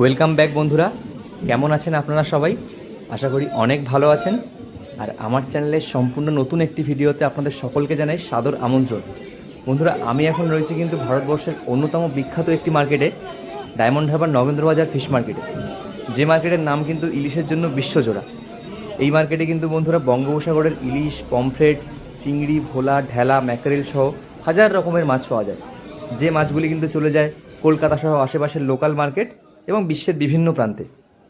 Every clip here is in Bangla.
ওয়েলকাম ব্যাক বন্ধুরা। কেমন আছেন আপনারা সবাই? আশা করি অনেক ভালো আছেন। আর আমার চ্যানেলে সম্পূর্ণ নতুন একটি ভিডিওতে আপনাদের সকলকে জানাই সাদর আমন্ত্রণ। বন্ধুরা, আমি এখন রয়েছি কিন্তু ভারতবর্ষের অন্যতম বিখ্যাত একটি মার্কেটে, ডায়মন্ড হারবার নগেন্দ্রবাজার ফিশ মার্কেটে। যে মার্কেটের নাম কিন্তু ইলিশের জন্য বিশ্বজোড়া। এই মার্কেটে কিন্তু বন্ধুরা, বঙ্গোপসাগরের ইলিশ, পমফ্রেট চিংড়ি, ভোলা, ঢেলা, ম্যাকারেল সহ হাজার রকমের মাছ পাওয়া যায়। যে মাছগুলি কিন্তু চলে যায় কলকাতা সহ আশেপাশের লোকাল মার্কেট এবং বিশ্বের বিভিন্ন প্রান্তে।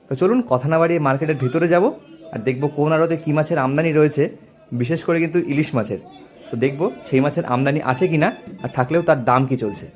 তো চলুন কথা না বাড়িয়ে মার্কেটের ভিতরে যাব আর দেখব কোন আড়তে কী মাছের আমদানি রয়েছে, বিশেষ করে কিন্তু ইলিশ মাছের। তো দেখব সেই মাছের আমদানি আছে কি না আর থাকলেও তার দাম কি চলছে।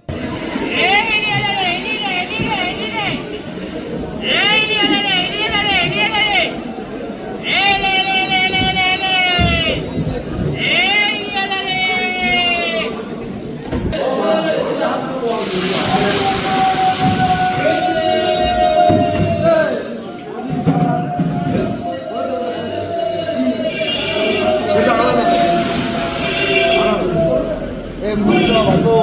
মুদ্রা ভালো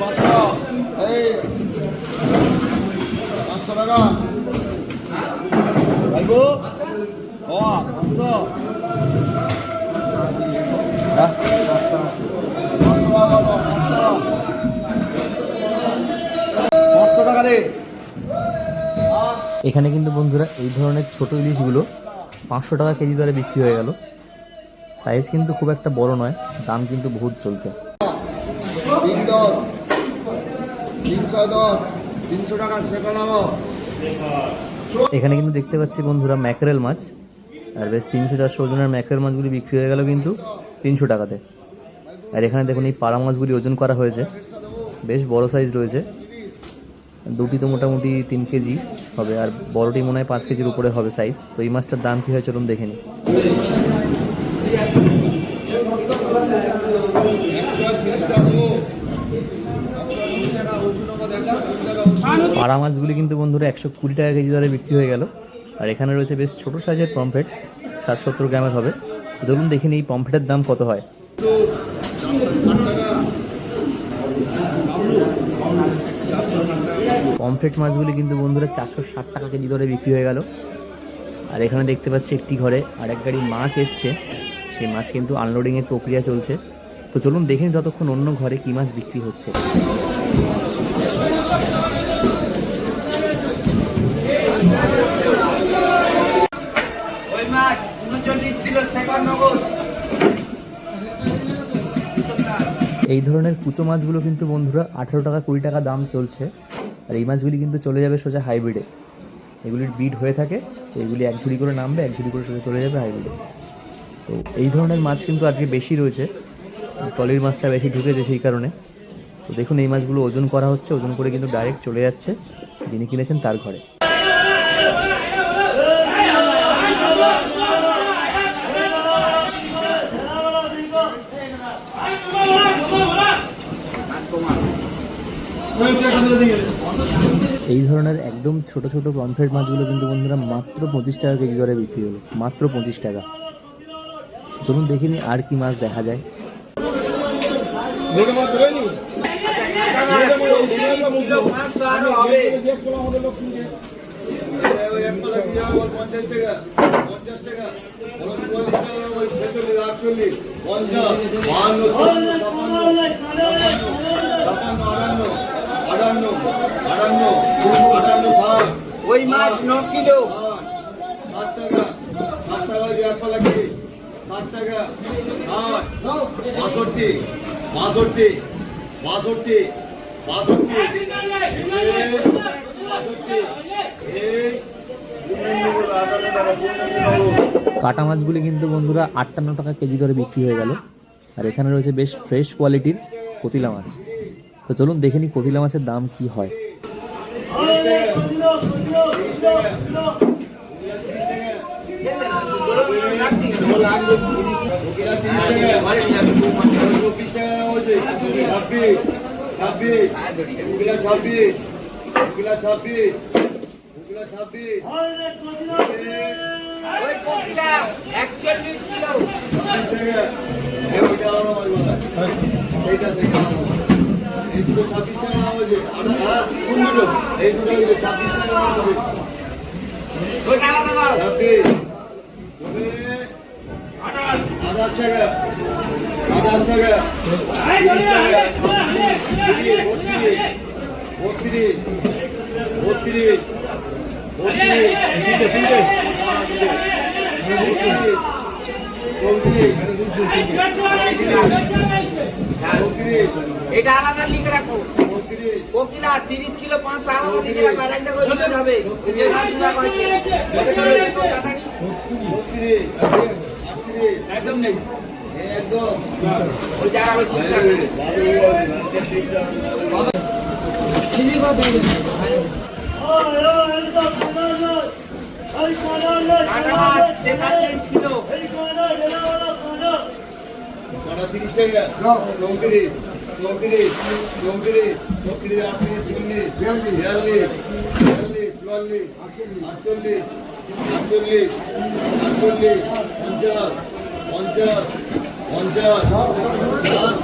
পাঁচশো এই পাঁচশো টাকা ভাইবো ও এখানে কিন্তু বন্ধুরা এই ধরনের ছোট ইলিশগুলো পাঁচশো টাকা কেজি দরে বিক্রি হয়ে গেল। সাইজ কিন্তু খুব একটা বড় নয় দাম কিন্তু বহুত চলছে। এখানে কিন্তু দেখতে পাচ্ছি বন্ধুরা ম্যাকরেল মাছ। আর বেশ তিনশো চারশো ওজনের ম্যাকরেল মাছগুলি বিক্রি হয়ে গেল কিন্তু তিনশো টাকাতে। আর এখানে দেখুন এই পাড়া মাছগুলি ওজন করা হয়েছে। বেশ বড় সাইজ রয়েছে। দুটি তো মোটামুটি তিন কেজি হবে, আর বড়টি মনে হয় পাঁচ কেজির উপরে হবে সাইজ তো এই মাছটার দাম কী হয় চলুন দেখে নিই। পাড়া মাছগুলি কিন্তু বন্ধুরা একশো কুড়ি টাকা কেজি দরে বিক্রি হয়ে গেল। আর এখানে রয়েছে বেশ ছোট সাইজের পমফ্রেট, ষাট সত্তর গ্রামের হবে। চলুন দেখে নিই পমফ্রেটের দাম কত হয় চারশো ষাট টাকা বাবলু বাবলু চারশো ষাট টাকা বাবলু পমফ্রেট মাছগুলি কিন্তু বন্ধুরা চারশো ষাট টাকা কেজি ধরে বিক্রি হয়ে গেল। আর এখানে দেখতে পাচ্ছি একটি ঘরে আর এক গাড়ি মাছ এসছে। সেই মাছ কিন্তু আনলোডিংয়ের প্রক্রিয়া চলছে। তো চলুন দেখে নিই ততক্ষণ অন্য ঘরে কী মাছ বিক্রি হচ্ছে। এই ধরনের কুচো মাছগুলো কিন্তু বন্ধুরা আঠেরো টাকা কুড়ি টাকা দাম চলছে। আর এই মাছগুলি কিন্তু চলে যাবে সোজা হাইব্রিডে। এগুলির বিড হয়ে থাকে তো এগুলি এক ঝুড়ি করে নামবে, এক ঝুড়ি করে সোজা চলে যাবে হাইব্রিডে। তো এই ধরনের মাছ কিন্তু আজকে বেশি রয়েছে টলির মাছটা বেশি ঢুকেছে সেই কারণে। তো দেখুন, এই মাছগুলো ওজন করা হচ্ছে, ওজন করে কিন্তু ডাইরেক্ট চলে যাচ্ছে, যিনি কিনেছেন তার ঘরে। এই ধরনের একদম ছোট ছোট পমফ্রেট মাছগুলো কিন্তু বন্ধুরা মাত্র পঁচিশ টাকা কেজি দরে বিক্রি হলো। মাত্র পঁচিশ টাকা। চলুন দেখিনি আর কি মাছ দেখা যায়। মাছ ওই মাছ ন কিলো। বাষট্টি বাষট্টি বাষট্টি বাষট্টি। কাটা মাছগুলি কিন্তু বন্ধুরা আটান্ন টাকা কেজি দরে বিক্রি হয়ে গেল। আর এখানে রয়েছে বেশ ফ্রেশ কোয়ালিটির কতিলা মাছ। তো চলুন দেখে নিই কতিলা মাছের দাম কি হয়। ছাব্বিশ ছাব্বিশ ছাব্বিশ ছাব্বিশ ছাব্বিশ একচল্লিশ কিলো সেইটা সেইটা ছাব্বিশ টাকা দাম হয়েছে হ্যাঁ কোন ছাব্বিশ টাকা ছাব্বিশ তবে আঠাশ টাকা। আঠাশ টাকা তিরিশ টাকা বত্রিশ বত্রিশ বত্রিশ বত্রিশ এটা আলাদা লিখে রাখো। কোকিলা তিরিশ কিলো পাঁচশো আলাদা লিখে রাখো একটা করে দিতে হবে। একদম নেই। একদম ওই যারা ওই তিরিশ টাকা কাটা মাছ তেতাল্লিশ কিলো কটা তিরিশ টাকা চৌত্রিশ চৌত্রিশ চৌত্রিশ চৌত্রিশ আটত্রিশ চল্লিশ বিয়াল্লিশ বিয়াল্লিশ চুয়াল্লিশ আটচল্লিশ আটচল্লিশ আটচল্লিশ পঞ্চাশ পঞ্চাশ পঞ্চাশ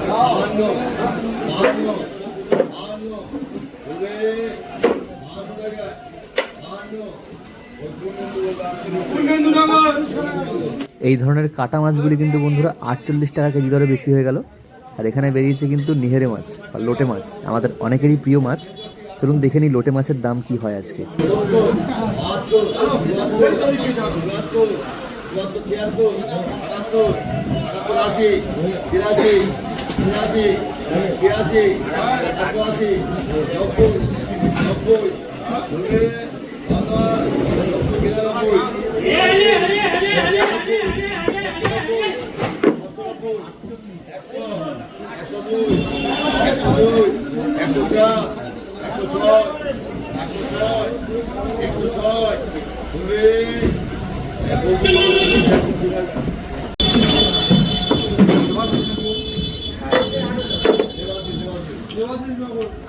বাহান্ন বাহান্ন বাহান্ন বাহান্ন টাকা বাহান্ন এই ধরনের কাটা মাছগুলি কিন্তু বন্ধুরা আটচল্লিশ টাকা কেজি দরে বিক্রি হয়ে গেল। আর এখানে বেরিয়েছে কিন্তু নিহেরে মাছ বা লোটে মাছ, আমাদের অনেকেরই প্রিয় মাছ। চলুন দেখে নিই লোটে মাছের দাম কি হয় আজকে।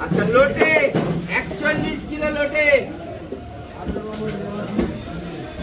আচ্ছা লোটে একচল্লিশ কিলো লোটে।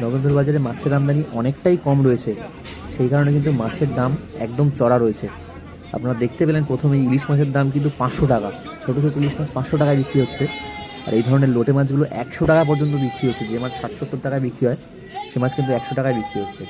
নগেন্দ্র বাজারে মাছের আমদানি অনেকটাই কম রয়েছে সেই কারণে কিন্তু মাছের দাম একদম চড়া রয়েছে আপনারা দেখতে পেলেন প্রথমে ইলিশ মাছের দাম কিন্তু পাঁচশো টাকা ছোটো ছোটো ইলিশ মাছ পাঁচশো টাকায় বিক্রি হচ্ছে আর এই ধরনের লোটে মাছগুলো একশো টাকা পর্যন্ত বিক্রি হচ্ছে যে মাছ ষাট সত্তর টাকায় বিক্রি হয় সে মাছ কিন্তু একশো টাকায় বিক্রি হচ্ছে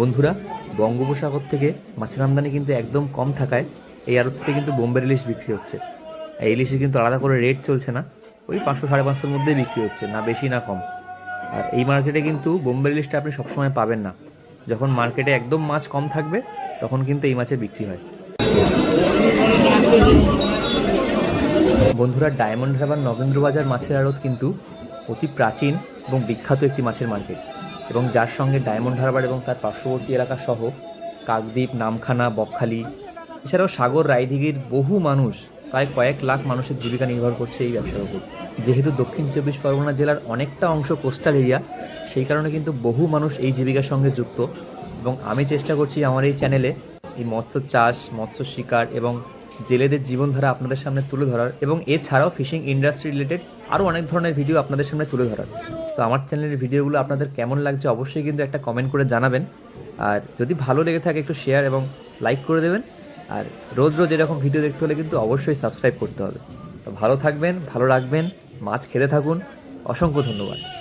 বন্ধুরা, বঙ্গোপসাগর থেকে মাছের আমদানি কিন্তু একদম কম থাকায় এই আড়তটিতে কিন্তু বোম্বের ইলিশ বিক্রি হচ্ছে। এই ইলিশের কিন্তু আলাদা করে রেট চলছে না, ওই পাঁচশো সাড়ে পাঁচশোর মধ্যেই বিক্রি হচ্ছে, না বেশি না কম। আর এই মার্কেটে কিন্তু বোম্বের ইলিশটা আপনি সবসময় পাবেন না। যখন মার্কেটে একদম মাছ কম থাকবে, তখন কিন্তু এই মাছের বিক্রি হয়। বন্ধুরা, ডায়মন্ড হারবার নগেন্দ্রবাজার মাছের আড়ত কিন্তু অতি প্রাচীন এবং বিখ্যাত একটি মাছের মার্কেট এবং যার সঙ্গে ডায়মন্ড হারবার এবং তার পার্শ্ববর্তী এলাকা সহ কাকদ্বীপ, নামখানা, বকখালি, এছাড়াও সাগর, রায়দিঘির বহু মানুষ, প্রায় কয়েক লাখ মানুষের জীবিকা নির্ভর করছে এই ব্যবসার উপর। যেহেতু দক্ষিণ চব্বিশ পরগনা জেলার অনেকটা অংশ কোস্টাল এরিয়া সেই কারণে কিন্তু বহু মানুষ এই জীবিকার সঙ্গে যুক্ত। এবং আমি চেষ্টা করছি আমার এই চ্যানেলে এই মৎস্য চাষ, মৎস্য শিকার এবং জেলেদের জীবনধারা আপনাদের সামনে তুলে ধরার এবং এছাড়াও ফিশিং ইন্ডাস্ট্রি রিলেটেড আরও অনেক ধরনের ভিডিও আপনাদের সামনে তুলে ধরার। তো আমার চ্যানেলের ভিডিওগুলো আপনাদের কেমন লাগছে অবশ্যই কিন্তু একটা কমেন্ট করে জানাবেন। আর যদি ভালো লেগে থাকে একটু শেয়ার এবং লাইক করে দেবেন। আর রোজ রোজ এরকম ভিডিও দেখতে হলে কিন্তু অবশ্যই সাবস্ক্রাইব করতে হবে। তো ভালো থাকবেন, ভালো রাখবেন, মাছ খেতে থাকুন। অসংখ্য ধন্যবাদ।